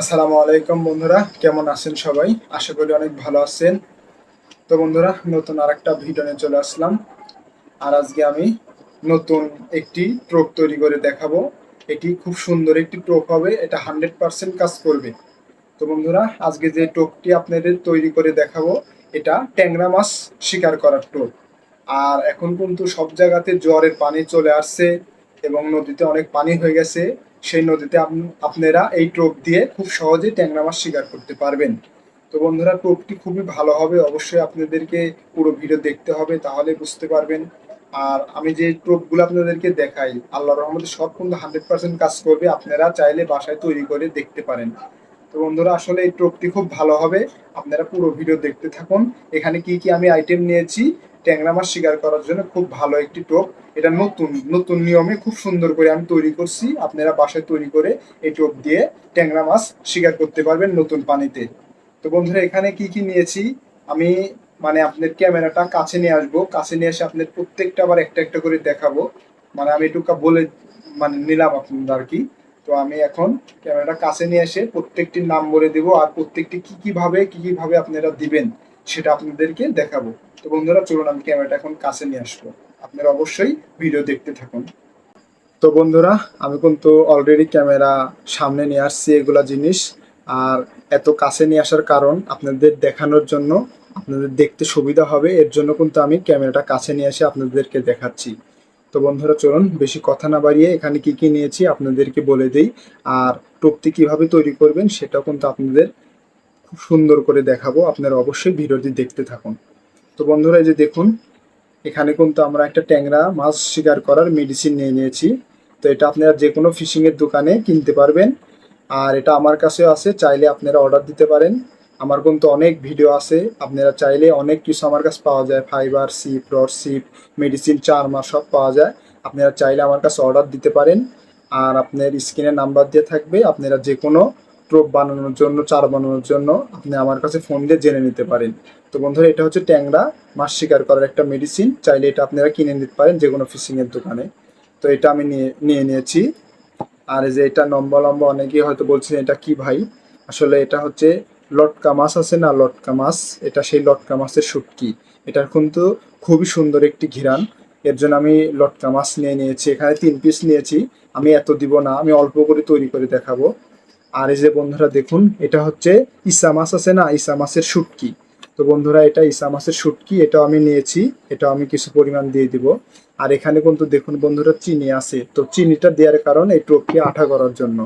আসসালামু আলাইকুম বন্ধুরা, কেমন আছেন সবাই? আশা করি অনেক ভালো আছেন। তো বন্ধুরা, নতুন আরেকটা ভিডিও নিয়ে চলে আসলাম। আর আজকে আমি নতুন একটি ট্রোক তৈরি করে দেখাবো। এটি খুব সুন্দর একটি ট্রোক হবে, এটা হান্ড্রেড পার্সেন্ট কাজ করবে। তো বন্ধুরা, আজকে যে টোপটি আপনাদের তৈরি করে দেখাবো, এটা ট্যাংরা মাছ শিকার করার টোপ আর এখন কিন্তু সব জায়গাতে জ্বরের পানি চলে আসছে এবং নদীতে অনেক পানি হয়ে গেছে। সেই নদীতে আপ- আপনারা এই টোপ দিয়ে খুব সহজেই ট্যাংরা মাছ শিকার করতে পারবেন। তো বন্ধুরা, টোপটি খুবই ভালো হবে। অবশ্যই আপনাদেরকে পুরো ভিডিও দেখতে হবে, তাহলে বুঝতে পারবেন। আর আমি যে টোপগুলো আপনাদেরকে দেখাই, আল্লাহ রহমতে সব কিন্তু হান্ড্রেড পার্সেন্ট কাজ করবে। আপনারা চাইলে বাসায় তৈরি করে দেখতে পারেন। তো বন্ধুরা, আসলে এই টোপটি খুব ভালো হবে। আপনারা পুরো ভিডিও দেখতে থাকুন। এখানে কি কি আমি আইটেম নিয়েছি? ট্যাংরা মাছ শিকার করার জন্য খুব ভালো একটি টোপ। এটা নতুন নতুন নিয়মে খুব সুন্দর করে আমি তৈরি করছি। আপনারা বাসায় তৈরি করে এই টোপ দিয়ে ট্যাংরা মাছ শিকার করতে পারবেন নতুন পানিতে। তো বন্ধুরা, এখানে কি কি নিয়েছি? আমি মানে আপনার ক্যামেরাটা কাছে নিয়ে আসব। কাছে নিয়ে এসে আপনার প্রত্যেকটা আবার একটা একটা করে দেখাবো। মানে আমি একটু বলে মানে নিলাম আপনাদের আর কি। তো আমি এখন ক্যামেরাটা কাছে নিয়ে এসে প্রত্যেকটির নাম বলে দিব আর প্রত্যেকটি কি কি ভাবে, কি কি ভাবে আপনারা দিবেন, সেটা আপনাদেরকে দেখাবো। তো বন্ধুরা, চলুন আমি ক্যামেরাটা এখন কাছে নিয়ে আসব। আপনারা অবশ্যই ভিডিও দেখতে থাকুন। তো বন্ধুরা, আমি কিন্তু অলরেডি ক্যামেরা সামনে নিয়ে আসছি এগুলা জিনিস। আর এত কাছে নিয়ে আসার কারণ আপনাদের দেখানোর জন্য আপনাদের দেখতে সুবিধা হবে। এর জন্য কিন্তু আমি ক্যামেরাটা কাছে নিয়ে এসে আপনাদেরকে দেখাচ্ছি। তো বন্ধুরা, চলুন বেশি কথা না বাড়িয়ে এখানে কি কি নিয়েছি আপনাদেরকে বলে দিই। আর টোপটি কীভাবে তৈরি করবেন সেটাও কিন্তু আপনাদের খুব সুন্দর করে দেখাবো। আপনারা অবশ্যই ভিডিওটি দেখতে থাকুন। তো বন্ধুরা এই যে দেখুন, এখানে কিন্তু আমরা একটা ট্যাংরা মাছ শিকার করার মেডিসিন নিয়ে নিয়েছি। তো এটা আপনারা যে কোনো ফিশিংয়ের দোকানে কিনতে পারবেন। আর এটা আমার কাছেও আছে, চাইলে আপনারা অর্ডার দিতে পারেন। আমার কিন্তু অনেক ভিডিও আছে, আপনারা চাইলে অনেক কিছু আমার কাছে পাওয়া যায়। ফাইবার সিপ রড সিপ মেডিসিন চারমা সব পাওয়া যায়। আপনারা চাইলে আমার কাছে অর্ডার দিতে পারেন। আর আপনার স্ক্রিনে নাম্বার দিয়ে থাকবে, আপনারা যে কোনো ট্রোপ বানানোর জন্য, চার বানানোর জন্য আপনি আমার কাছে ফোন দিয়ে জেনে নিতে পারেন। তো বন্ধুরা, এটা হচ্ছে ট্যাংরা, মাছ শিকার করার একটা মেডিসিন চাইলে এটা আপনারা কিনে নিতে পারেন যে কোনো ফিশিংয়ের দোকানে। তো এটা আমি নিয়ে নিয়ে নিয়েছি। আর যে এটা লম্বা লম্বা অনেকেই হয়তো বলছেন এটা কি ভাই? আসলে এটা হচ্ছে লটকা মাছ আছে না, লটকা মাছ? এটা সেই লটকা মাছের শুটকি। এটার কিন্তু খুবই সুন্দর একটি ঘিরান। এর জন্য আমি লটকা মাছ নিয়ে নিয়েছি। এখানে তিন পিস নিয়েছি। আমি এত দিব না, আমি অল্প করে তৈরি করে দেখাবো। আর এই যে বন্ধুরা দেখুন, এটা হচ্ছে ইসা মাছ আছে না? ইসা মাছের শুটকি। তো বন্ধুরা, এটা ইসা মাছের শুটকি এটা আমি নিয়েছি এটা আমি কিছু পরিমাণ দিয়ে দিব। আর এখানে কিন্তু দেখুন বন্ধুরা, চিনি আছে। তো চিনিটা দেওয়ার কারণ এই টোপকে আঠা করার জন্য।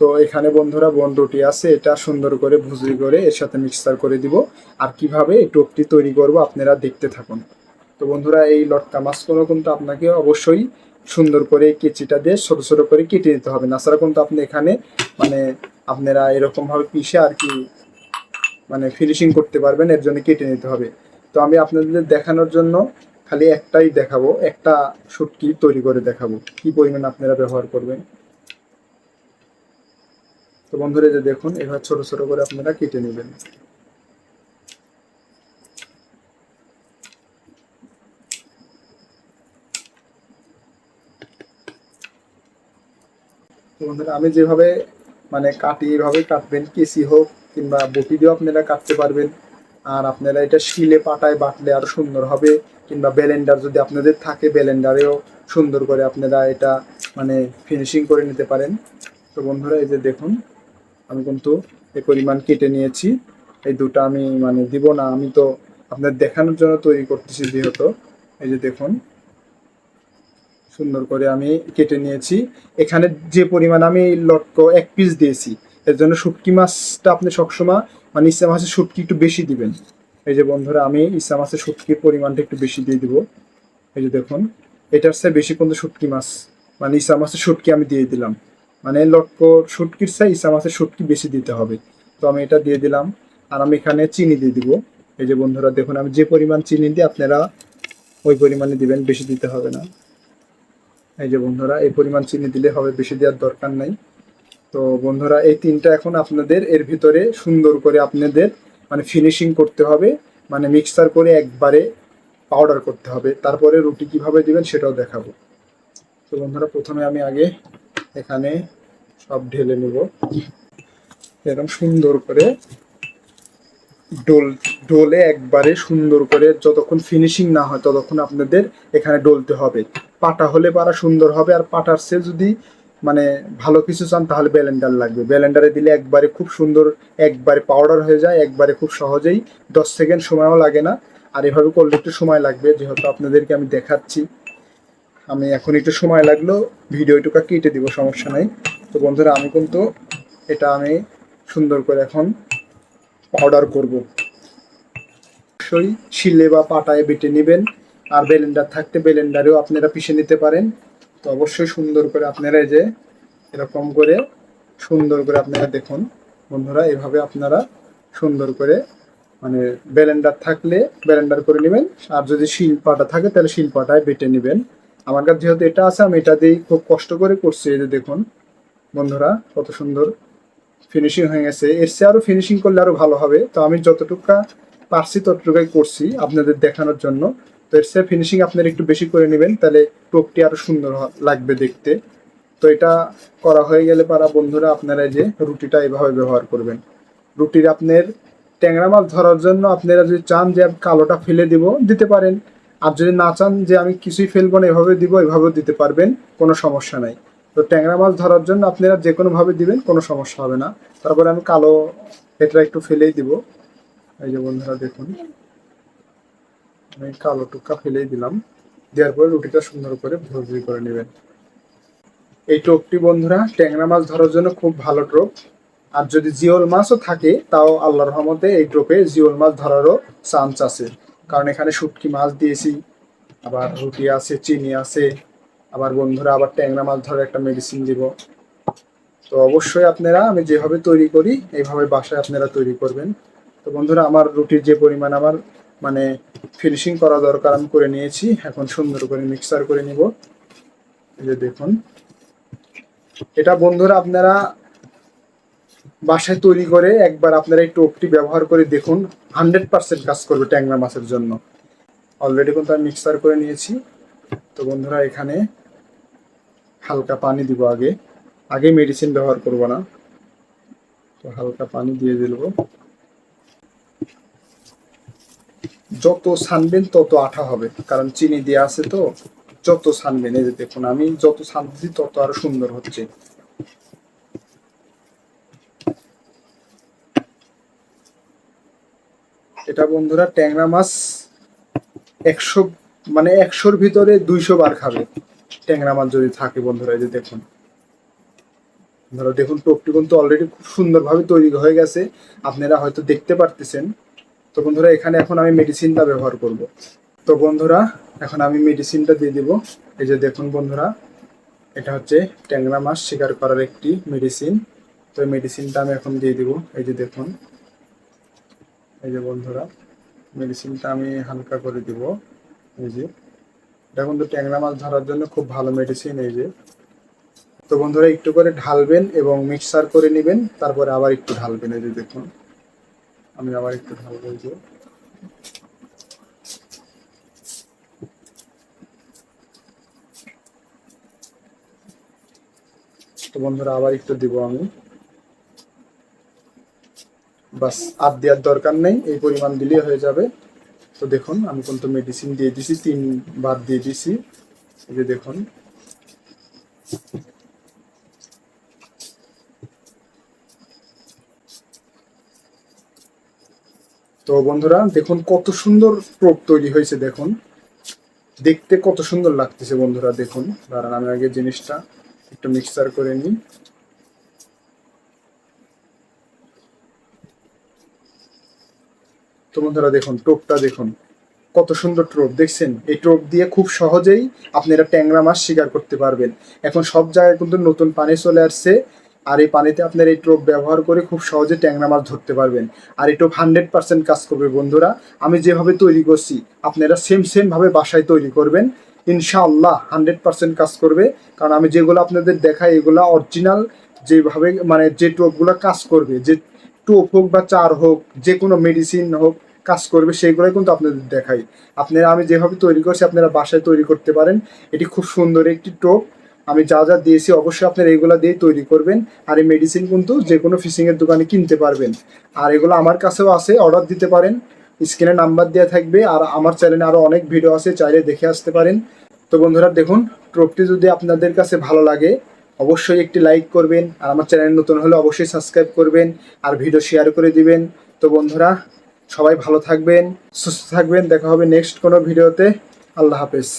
তো এখানে বন্ধুরা বনরুটি আছে, এটা সুন্দর করে ভুজি করে এর সাথে মিক্সার করে দিব। আর কীভাবে এই টোপটি তৈরি করব আপনারা দেখতে থাকুন। তো বন্ধুরা, এই লটকা মাছগুলো কিন্তু আপনাকে অবশ্যই সুন্দর করে কেচিটা দিয়ে ছোট ছোট করে কেটে নিতে হবে। তাছাড়া কিন্তু আপনি এখানে মানে আপনারা এরকম ভাবে পিষে আর কি মানে ফিনিশিং করতে পারবেন, এর জন্য কেটে নিতে হবে। তো আমি আপনাদের দেখানোর জন্য খালি একটাই দেখাবো, একটা শুটকি তৈরি করে দেখাবো। কি পরিমাণ আপনারা ব্যবহার করবেন? তো বন্ধুরা যে দেখুন এবার ছোট ছোট করে আপনারা কেটে নেবেন। তো বন্ধুরা, আমি যেভাবে মানে কাটি, এভাবে কাটবেন, কেসি হোক কিংবা বটি দিয়েও আপনারা কাটতে পারবেন। আর আপনারা এটা শিলে পাটায় বাটলে আরও সুন্দর হবে। কিংবা ব্যালেন্ডার যদি আপনাদের থাকে ব্যালেন্ডারেও সুন্দর করে আপনারা এটা মানে ফিনিশিং করে নিতে পারেন। তো বন্ধুরা, এই যে দেখুন, আমি কিন্তু এই পরিমাণ কেটে নিয়েছি। এই দুটো আমি মানে দিব না, আমি তো আপনার দেখানোর জন্য তৈরি করতেছি যেহেতু। এই যে দেখুন সুন্দর করে আমি কেটে নিয়েছি। এখানে যে পরিমাণ আমি লটক এক পিস দিয়েছি, এর জন্য শুটকি মাছটা আপনি সবসময় মানে ইসা মাছের শুটকি একটু বেশি দিবেন। এই যে বন্ধুরা, আমি ইসা মাছের শুটকির পরিমাণটা একটু বেশি দিয়ে দিব। এই যে দেখুন, এটার চেয়ে বেশি কিন্তু শুটকি মাছ মানে ইসা মাছের শুটকি আমি দিয়ে দিলাম। মানে লটক শুটকির চাই ইসা মাছের শুটকি বেশি দিতে হবে। তো আমি এটা দিয়ে দিলাম, আর আমি এখানে চিনি দিয়ে দিব। এই যে বন্ধুরা, দেখুন, আমি যে পরিমাণ চিনি দিই, আপনারা ওই পরিমাণে দিবেন, বেশি দিতে হবে না। এই যে বন্ধুরা, এই পরিমাণ চিনি দিলে হবে, বেশি দেওয়ার দরকার নাই। তো বন্ধুরা, এই তিনটা এখন আপনাদের, এর ভিতরে সুন্দর করে আপনাদের মানে ফিনিশিং করতে হবে। মানে মিক্সার করে একবারে পাউডার করতে হবে। তারপরে রুটি কীভাবে দিবেন সেটাও দেখাবো। তো বন্ধুরা, প্রথমে আমি আগে এখানে সব ঢেলে নেব। এরকম সুন্দর করে ডোল, ডোলে একবারে সুন্দর করে যতক্ষণ ফিনিশিং না হয় ততক্ষণ আপনাদের এখানে ডলতে হবে। পাটা হলে পারা সুন্দর হবে আর পাটার সে যদি মানে ভালো কিছু চান তাহলে ব্যালেন্ডার লাগবে। ব্যালেন্ডারে দিলে একবারে খুব সুন্দর, একবারে পাউডার হয়ে যায়, একবারে খুব সহজেই দশ সেকেন্ড সময়ও লাগে না। আর এভাবে করলে একটু সময় লাগবে, যেহেতু আপনাদেরকে আমি দেখাচ্ছি। আমি এখন একটু সময় লাগল ভিডিওটুকু কেটে দিব, সমস্যা নাই। তো বন্ধুরা, আমি কিন্তু এটা আমি সুন্দর করে এখন পাউডার করব। অবশ্যই শিলে বা পাটায় বেটে নেবেন আর বেলেন্ডার থাকতে বেলেন্ডারেও আপনারা পিষে নিতে পারেন। তো অবশ্যই সুন্দর করে আপনারা যে এরকম করে সুন্দর করে আপনারা দেখুন। বন্ধুরা, এভাবে আপনারা সুন্দর করে মানে ব্যালেন্ডার থাকলে ব্যালেন্ডার করে নেবেন। আর যদি শিল পাটা থাকে, তাহলে শিল পাটায় বেটে নেবেন। আমার কাছে যেহেতু এটা আছে, আমি এটা দিয়েই খুব কষ্ট করে করছি। এই যে দেখুন, বন্ধুরা, কত সুন্দর ফিনিশিং হয়ে গেছে। এর চেয়ে আরও ফিনিশিং করলে আরও ভালো হবে। তো আমি যতটুকু পারছি ততটুকুই করছি আপনাদের দেখানোর জন্য। তো এর চেয়ে ফিনিশিং আপনারা একটু বেশি করে নেবেন, তাহলে টোপটি আরও সুন্দর লাগবে দেখতে। তো এটা করা হয়ে গেলে পারা বন্ধুরা, আপনারা যে রুটিটা এভাবে ব্যবহার করবেন। রুটির আপনার ট্যাংরা মাছ ধরার জন্য আপনারা যদি চান যে আমি কালোটা ফেলে দিব, দিতে পারেন। আর যদি না চান যে আমি কিছুই ফেলব না, এভাবে দিব, এভাবেও দিতে পারবেন। কোনো সমস্যা নাই। তো ট্যাংরা মাছ ধরার জন্য আপনারা যে কোনো ভাবে দিবেন, কোনো সমস্যা হবে না। তারপরে আমি কালো এটা একটু ফেলেই দিব। এই যে বন্ধুরা দেখুন, আমি কালো টুকা ফেলেই দিলাম। দেওয়ার পরে রুটিটা সুন্দর করে ভর্তি করে নেবেন। এই টোপটি বন্ধুরা, ট্যাংরা মাছ ধরার জন্য খুব ভালো টোপ। আর যদি জিওল মাছও থাকে, তাও আল্লাহর রহমতে এই টোপে জিওল মাছ ধরারও চান্স আছে। কারণ এখানে শুটকি মাছ দিয়েছি, আবার রুটি আছে, চিনি আছে আবার বন্ধুরা আবার ট্যাংরা মাছ ধরার একটা মেডিসিন দিব। তো অবশ্যই আপনারা আমি যেভাবে তৈরি করি, এইভাবে বাসায় আপনারা তৈরি করবেন। তো বন্ধুরা, আমার রুটির যে পরিমাণ আমার মানে ফিনিশিং করা দরকার আমি করে নিয়েছি। এখন সুন্দর করে মিক্সার করে নিব। যে দেখুন। এটা বন্ধুরা আপনারা বাসায় তৈরি করে একবার আপনারা এই টোপটি ব্যবহার করে দেখুন। হান্ড্রেড পার্সেন্ট কাজ করবে ট্যাংরা মাছের জন্য। অলরেডি কিন্তু আমি মিক্সার করে নিয়েছি। তো বন্ধুরা, এখানে হালকা পানি দিব আগে। আগে মেডিসিন ব্যবহার করব না। তো হালকা পানি দিয়ে দিল। যত ছানবেন তত আঠা হবে। কারণ চিনি দেওয়া আছে তো, যত ছানবেন এই যে দেখুন, আমি যত ছানতেছি তত আরও সুন্দর হচ্ছে। এটা বন্ধুরা ট্যাংরা মাছ একশো মানে একশোর ভিতরে দুইশো বার খাবে। ট্যাংরা মাছ যদি থাকে বন্ধুরা, এই যে দেখুন। দেখুন, টোপটি কিন্তু অলরেডি খুব সুন্দরভাবে তৈরি হয়ে গেছে। আপনারা হয়তো দেখতে পারতেছেন। তো বন্ধুরা, এখানে এখন আমি মেডিসিনটা ব্যবহার করব। তো বন্ধুরা, এখন আমি মেডিসিনটা দিয়ে দিব। এই যে দেখুন বন্ধুরা, এটা হচ্ছে ট্যাংরা মাছ শিকার করার একটি মেডিসিন তো এই মেডিসিনটা আমি এখন দিয়ে দিব। এই যে দেখুন, এই যে বন্ধুরা মেডিসিনটা আমি হালকা করে দিব। এই যে এটা কিন্তু ট্যাংরা মাছ ধরার জন্য খুব ভালো মেডিসিন এই যে। তো বন্ধুরা, একটু করে ঢালবেন এবং মিক্সার করে নেবেন, তারপরে আবার একটু ঢালবেন এই যে দেখুন। আমি আবার একটু ঢালবো যে। তো বন্ধুরা, আবার একটু দিব আমি। বাস, আর দেওয়ার দরকার নেই, এই পরিমাণ দিলেই হয়ে যাবে। তো দেখুন, আমি কিন্তু মেডিসিন দিয়ে দিছি তিনবার দিয়ে দিছি। এই যে দেখুন। তো বন্ধুরা, দেখুন কত সুন্দর প্রোপ তৈরি হয়েছে, দেখুন। দেখতে কত সুন্দর লাগতেছে বন্ধুরা, দেখুন। দাঁড়ান, আমি আগে জিনিসটা একটু মিক্সার করে নিই। তো বন্ধুরা দেখুন, টোপটা দেখুন, কত সুন্দর টোপ, দেখছেন? এই টোপ দিয়ে খুব সহজেই আপনি আপনারা ট্যাংরা মাছ শিকার করতে পারবেন। এখন সব জায়গায় কিন্তু নতুন পানি চলে আসছে, আর এই পানিতে আপনার এই টোপ ব্যবহার করে খুব সহজে ট্যাংরা মাছ ধরতে পারবেন। আর এই টোপ হান্ড্রেড পার্সেন্ট কাজ করবে, বন্ধুরা। আমি যেভাবে তৈরি করছি, আপনারা সেম সেম ভাবে বাসায় তৈরি করবেন। ইনশাআল্লাহ হান্ড্রেড পার্সেন্ট কাজ করবে। কারণ আমি যেগুলো আপনাদের দেখাই, এগুলো অরিজিনাল যেভাবে মানে যে টোপগুলো কাজ করবে, যে টোপ হোক বা চার হোক, যে কোনো মেডিসিন হোক কাজ করবে, সেইগুলোই কিন্তু আপনাদের দেখাই। আপনারা, আমি যেভাবে তৈরি করছি, আপনারা বাসায় তৈরি করতে পারেন। এটি খুব সুন্দর একটি টোপ। আমি যা যা দিয়েছি, অবশ্যই আপনারা এইগুলো দিয়ে তৈরি করবেন। আর এই মেডিসিন কিন্তু যে কোনো ফিশিংয়ের দোকানে কিনতে পারবেন। আর এগুলো আমার কাছেও আছে অর্ডার দিতে পারেন। স্ক্রিনে নাম্বার দেওয়া থাকবে, আর আমার চ্যানেলে আরও অনেক ভিডিও আছে, চাইলে দেখে আসতে পারেন। তো বন্ধুরা, দেখুন ট্রপটি যদি আপনাদের কাছে ভালো লাগে, অবশ্যই একটি লাইক করবেন। আর আমার চ্যানেল নতুন হলে অবশ্যই সাবস্ক্রাইব করবেন, আর ভিডিও শেয়ার করে দিবেন। তো বন্ধুরা সবাই ভালো থাকবেন সুস্থ থাকবেন দেখা হবে নেক্সট কোনো ভিডিওতে আল্লাহ হাফেজ।